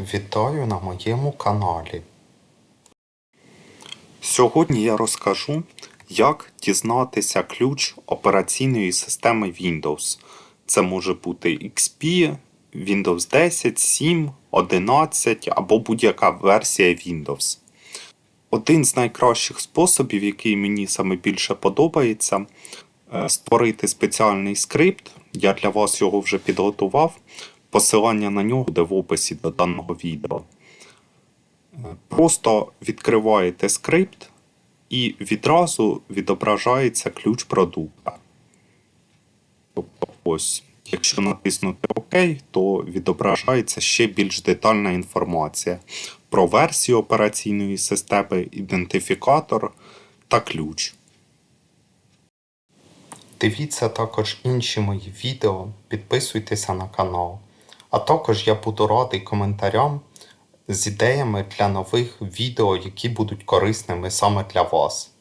Вітаю на моєму каналі. Сьогодні я розкажу, як дізнатися ключ операційної системи Windows. Це може бути XP, Windows 10, 7, 11 або будь-яка версія Windows. Один з найкращих способів, який мені саме більше подобається, е, створити спеціальний скрипт. Я для вас його вже підготував. Посилання на нього буде в описі до даного відео. Просто відкриваєте скрипт і відразу відображається ключ продукта. Тобто ось, якщо натиснути ОК, то відображається ще більш детальна інформація про версію операційної системи, ідентифікатор та ключ. Дивіться також інші мої відео, підписуйтеся на канал. А також я буду радий коментарям з ідеями для нових відео, які будуть корисними саме для вас.